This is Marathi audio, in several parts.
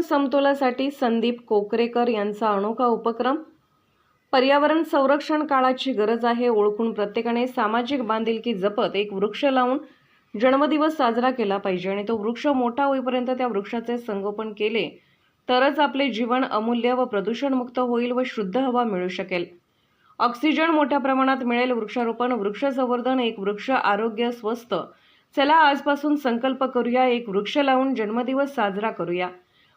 समतोलासाठी संदीप कोकरेकर यांचा अनोखा उपक्रम. पर्यावरण संरक्षण काळाची गरज आहे ओळखून प्रत्येकाने सामाजिक बांधिलकी जपत एक वृक्ष लावून जन्मदिवस साजरा केला पाहिजे आणि तो वृक्ष मोठा होईपर्यंत त्या वृक्षाचे संगोपन केले तरच आपले जीवन अमूल्य व प्रदूषणमुक्त होईल व शुद्ध हवा मिळू शकेल. ऑक्सिजन मोठ्या प्रमाणात मिळेल वृक्षारोपण वृक्ष संवर्धन एक वृक्ष आरोग्य स्वस्त चला आजपासून संकल्प करूया एक वृक्ष लावून जन्मदिवस साजरा करूया.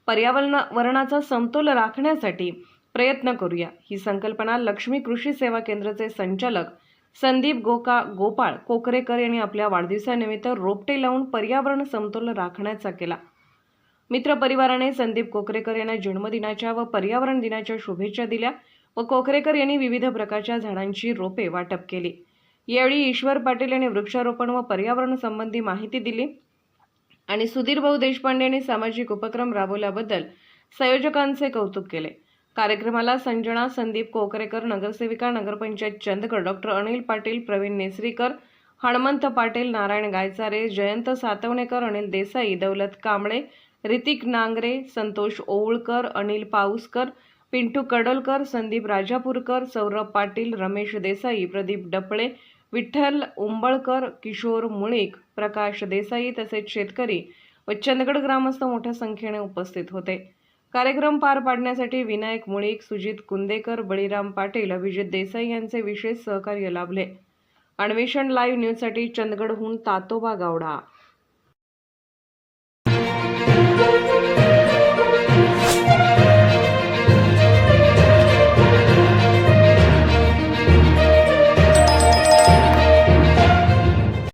पर्यावरणाचा समतोल राखण्यासाठी प्रयत्न करूया. ही संकल्पना लक्ष्मी कृषी सेवा केंद्राचे संचालक संदीप गोका गोपाळ कोकरेकर यांनी आपल्या वाढदिवसानिमित्त रोपटे लावून पर्यावरण समतोल राखण्याचा केला. मित्रपरिवाराने संदीप कोकरेकर यांना जन्मदिनाच्या व पर्यावरण दिनाच्या शुभेच्छा दिल्या व कोकरेकर यांनी विविध प्रकारच्या झाडांची रोपे वाटप केली. यावेळी ईश्वर पाटील यांनी वृक्षारोपण व पर्यावरण संबंधी माहिती दिली. आणि सुधीर भाऊ सामाजिक उपक्रम राबवल्याबद्दल संयोजकांचे कौतुक केले. कार्यक्रमाला संजना संदीप कोकरेकर नगरसेविका नगरपंचायत चंदगड डॉक्टर अनिल पाटील प्रवीण नेसरीकर हणमंत पाटील नारायण गायचारे जयंत सातवणेकर अनिल देसाई दौलत कांबळे ऋतिक नांगरे संतोष ओवळकर अनिल पाऊसकर पिंटू कडोलकर संदीप राजापूरकर सौरभ पाटील रमेश देसाई प्रदीप डपळे विठ्ठल उंबळकर किशोर मुळीक प्रकाश देसाई तसेच शेतकरी व चंदगड ग्रामस्थ मोठ्या संख्येने उपस्थित होते. कार्यक्रम पार पाडण्यासाठी विनायक मुळीक सुजित कुंदेकर बळीराम पाटील अभिजित देसाई यांचे विशेष सहकार्य लाभले. अन्वेषण लाईव्ह न्यूजसाठी चंदगडहून तातोबा गावडा.